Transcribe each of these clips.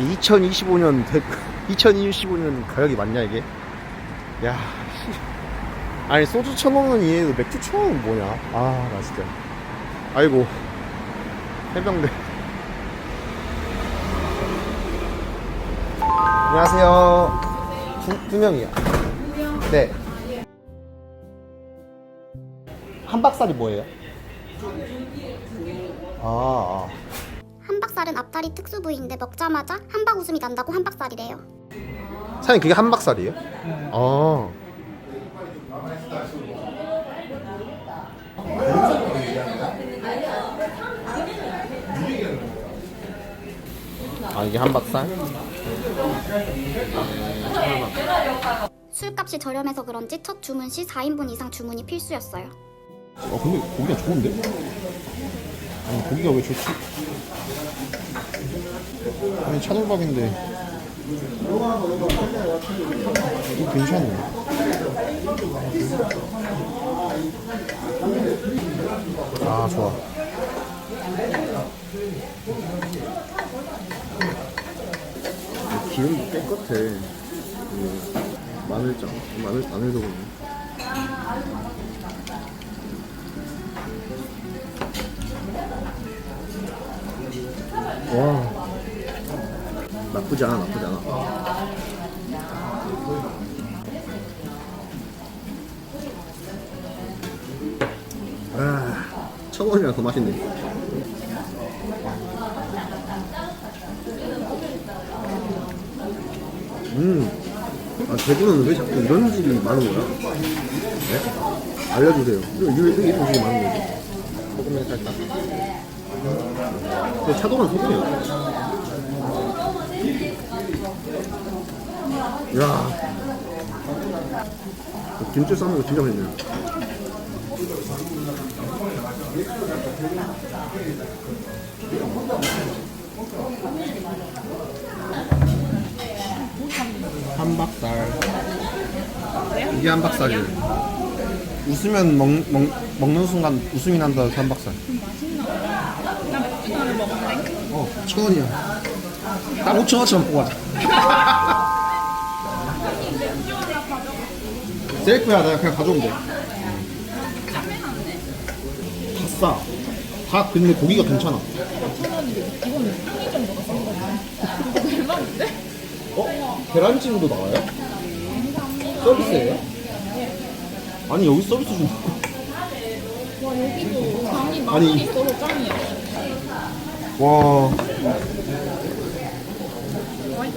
2025년 2025년 가격이 맞냐 이게? 야, 씨. 아니 소주 천 원은 이해해도 맥주 천 원은 뭐냐? 아, 나 진짜. 아이고, 해병대. 안녕하세요. 두, 두 명이요. 네. 한박살이 뭐예요? 아, 아. 한박살은 앞다리 특수 부위인데 먹자마자 한박 웃음이 난다고 한박살이래요. 사장님 그게 한박살이에요? 아. 아 이게 한박살? 술값이 저렴해서 그런지 첫 주문 시 4인분 이상 주문이 필수였어요. 어 근데 고기가 좋은데? 아니 고기가 왜 좋지? 아니 차돌박인데. 이거 괜찮네 아 좋아. 기름도 깨끗해 그 마늘장 마늘 마늘도 그렇네 와 나쁘지 않아 나쁘지 않아. 아 천 원이랑 더 맛있네. 음 아 대구는 왜 자꾸 이런 집이 많은 거야? 네? 알려주세요. 이거 이런 집이 많은 거지? 소금에 살짝. 근데 차도는 소금이야 야. 김치 싸는 거 진짜 맛있네. 한박살. 이게 한박살이에요. 웃으면 먹, 먹, 먹는 순간 웃음이 난다 한박살. 어, 천 원이야. 딱 5천 원처럼 뽑고 가자. 셀프야, 내가 그냥 가져오면 돼. 다 싸. 다 근데 고기가 괜찮아. 어? 계란찜도 나와요? 서비스예요? 아니 여기 서비스 좀. 아니 와.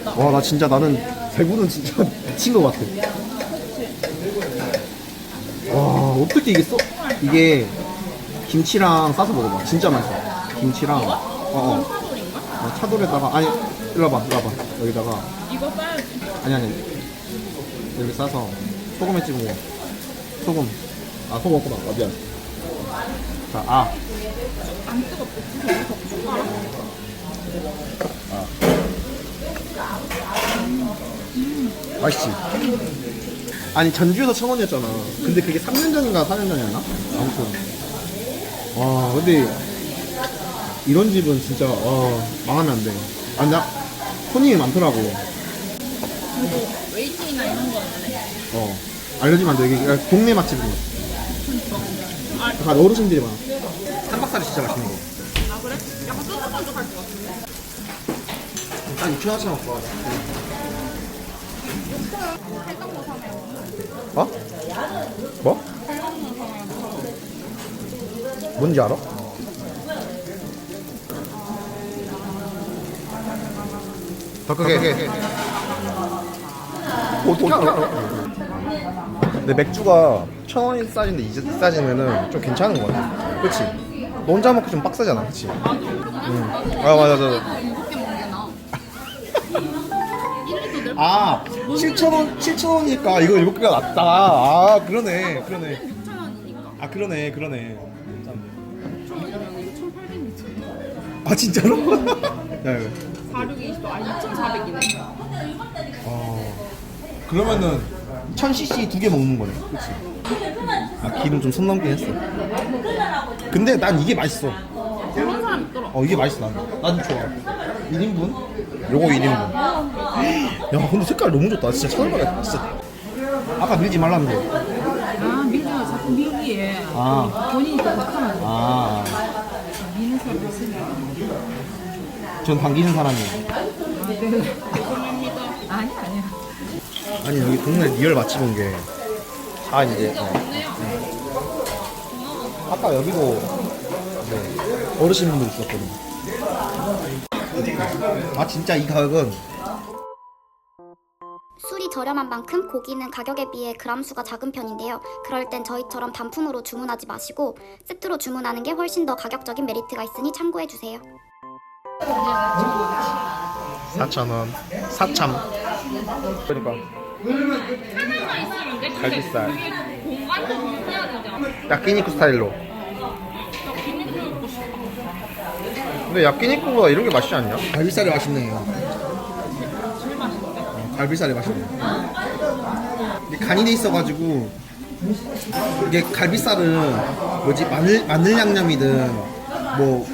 와, 나 진짜 나는 대구는 진짜 미친 것 같아. 와, 어떻게 이게 써? 이게 김치랑 싸서 먹어봐. 진짜 맛있어. 김치랑. 어, 어. 어, 차돌에다가, 아니, 일로 와봐, 일로 와봐. 여기다가. 이거 싸야지. 아니, 아니. 여기 싸서 소금에 찍어 먹어. 소금. 아, 소금 없구나. 아, 미안. 자, 아. 안 뜨겁고. 맛있지? 아니 전주에서 천 원이었잖아 근데 그게 3년 전인가 4년 전이었나? 아무튼 와 근데 이런 집은 진짜 와 망하면 안 돼 아니 나 손님이 많더라고 웨이팅이나 이런 거 없네. 어 알려주면 안돼 여기 그냥 동네 맛집이야 아, 약간 어르신들이 많아 삼박살이 진짜 맛있는 거 아 그래? 약간 쫀득쫀득할 것 같은데. 한 6천 원치 먹고 어? 뭐? 뭔지 알아? 더 크게 어떻게 알아? 근데 맥주가 천 원이 싸진데 이제 싸지면은 좀 괜찮은 거 같아 그치? 너 혼자 먹기 좀 빡세잖아 그치? 응. 아 맞아 맞아 일곱 개 먹는 게 나아. 1리터 낼 아, 7,000원, 7,000원이니까 이거 7개가 낫다. 아, 그러네, 그러네. 6천 원이니까. 아, 그러네, 그러네. 이러면 이거 1,800리터. 아, 진짜로? 야, 이거. 4,620, 20, 아 2,400이네. 아, 그러면은 1000cc 두 개 먹는 거네. 그치? 아, 기름 좀 손 넘긴 했어. 근데 난 이게 맛있어. 그런 사람 있더라. 어, 이게 맛있어, 난. 난 좋아. 1인분? 요거 1인분. 야, 근데 색깔 너무 좋다. 진짜 처음에 진짜. 아까 밀지 말랐는데. 아 밀면 자꾸 밀기에 아, 본인이 또 극하는 거 아. 미는 사람 있으니까 전 당기는 사람이에요. 아 네. 아니 아니야 아니 여기 동네 리얼 맛집 온 게. 아 이제. 어. 아까 여기도 네, 어르신분들 있었거든. 아 진짜 이 가격은 술이 저렴한 만큼 고기는 가격에 비해 그람 수가 작은 편인데요. 그럴 땐 저희처럼 단품으로 주문하지 마시고 세트로 주문하는 게 훨씬 더 가격적인 메리트가 있으니 참고해 주세요. 4,000원. 4참. 그러니까 있으면 갈비살. 그게 공간도 해야 되잖아 야끼니쿠 스타일로. 나 기니크 먹고 싶어 근데 야끼니쿠보다 이런 게 맛있지 않냐? 갈비살이 맛있네요. 갈비살이 맛있네. 이게 간이 돼 있어가지고 이게 갈비살은 뭐지 마늘 마늘 양념이든 뭐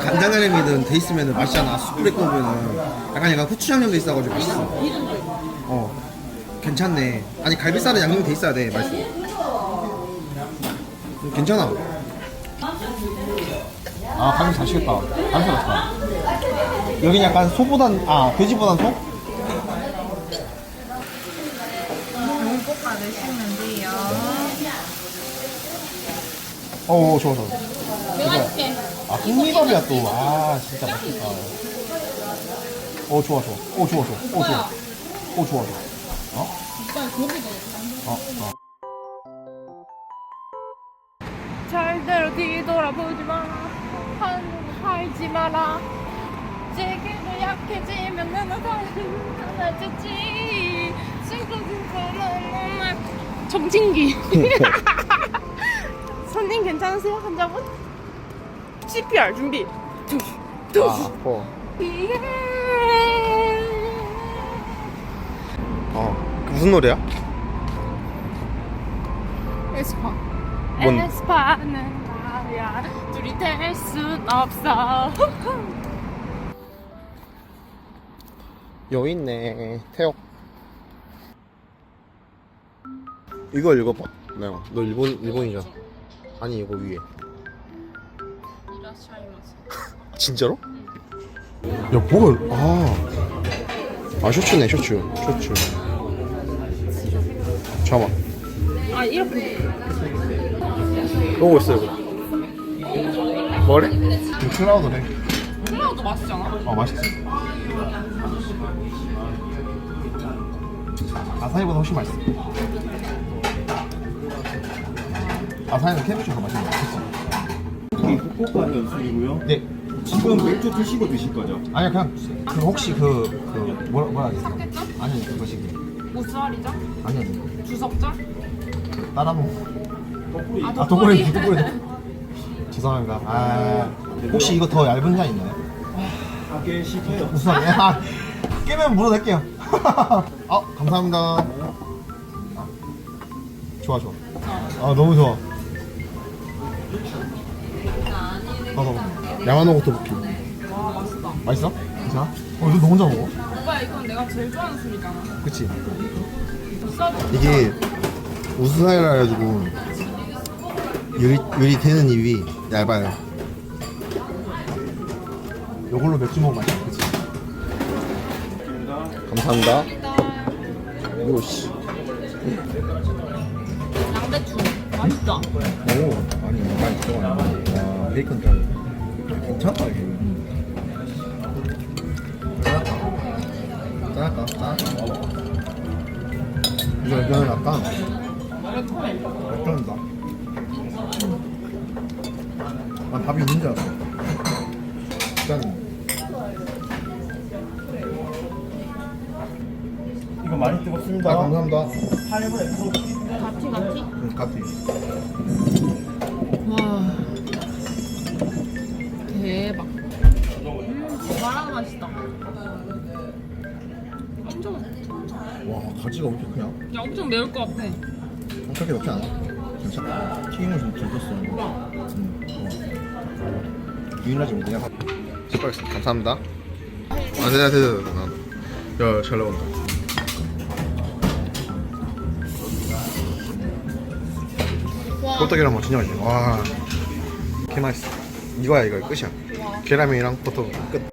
간장 양념이든 돼 있으면 맛있잖아. 숯불에 구우면은 약간 약간 후추 양념 돼 있어가지고 맛있어. 어 괜찮네. 아니 갈비살은 양념이 돼 있어야 돼 맛있어. 음, 괜찮아. 아 갈비 잘 시켰다. 갈비 맛있다. 여긴 약간 소보단 아 돼지보단 소? 볶아 돼요 어, 좋아, 좋아. 내가 이렇게 아, 흑미밥이야, 또. 아, 진짜 맛있겠다. 어, 좋아, 좋아. 어, 좋아, 좋아. 어, 좋아. 어, 좋아, 좋아. 어? 오빠 고기도 어, 어. 절대로 뒤돌아보지 하늘 하지 마라 제게도 약해지면 나는 달라지지 친구들 사랑을 정진기 손님 괜찮으세요 환자분? CPR 준비 아, 어. 어. 그 무슨 노래야? 에스파 뭔- 에스파는 나야 둘이 될 순 없어 여기 있네. 태역. 이거 읽어봐. 나요. 너 일본, 일본이잖아. 아니, 이거 위에. 진짜로? 야, 뭘? 아. 아, 셔츠네, 셔츠. 셔츠. 잠깐만. 아 이렇게 이거 있어, 이거. 뭐래? 이거 클라우드래. 클라우드 맛있잖아 어, 맛있어. 아사히보다 훨씬 맛있어. 아사히는 캐비추가 맛있는 거 같았어. 이게 후쿠오카 연수이고요. 네. 지금 맥주 드시고 드실 거죠? 아니야, 그냥, 그 혹시 그, 그, 뭐라, 뭐라 해야 되지? 아니, 그것이 그, 우수아리죠? 아니, 아니. 주석자? 따라 먹 아 아, 도꼬리, 도꼬리. 죄송합니다. 아, 혹시 이거 더 얇은 잔 있나요? 가게. 무슨 소리야? 아, 깨면 물어낼게요. 아, 감사합니다. 아, 좋아, 좋아. 아, 너무 좋아. 봐봐. 야마노 고토 부키. 와 맛있다 맛있어? 괜찮아? 어, 이거 너 혼자 먹어? 오빠 이건 내가 제일 좋아하는 술이잖아 그치? 이게 우스사이라 해가지고 유리, 유리 되는 입이 얇아요. 요걸로 맥주 먹으면 맛있어. 그치? 감사합니다. 이거 씨. 양배추 맛있다 오, 아니 많이 들어가네. 와, 베이컨 들어가네. 괜찮다 이게. 짜할까? 짜할까? 이거 이거는 약간 맥주인다. 난 밥이 있는 줄 알았어. 일단 이거 많이 뜨겁습니다. 아 감사합니다. 8분에 소 같이 같이? 응, 커피. 와 대박 음 마라가 맛있다 엄청 와 가지가 엄청 크냐? 야 엄청 매울 것 같아 엄청 그렇게 넣지 않아? 괜찮아. 튀김을 좀 들었어. 응. 어. 유인하지 못해. 수고하셨습니다. 감사합니다. 네, 나도. 야, 잘 나온다. 와. 호떡이랑 뭐 진짜 맛있네. 와, 개 맛있어. 이거야, 이거 끝이야. 계란이랑 호떡 끝.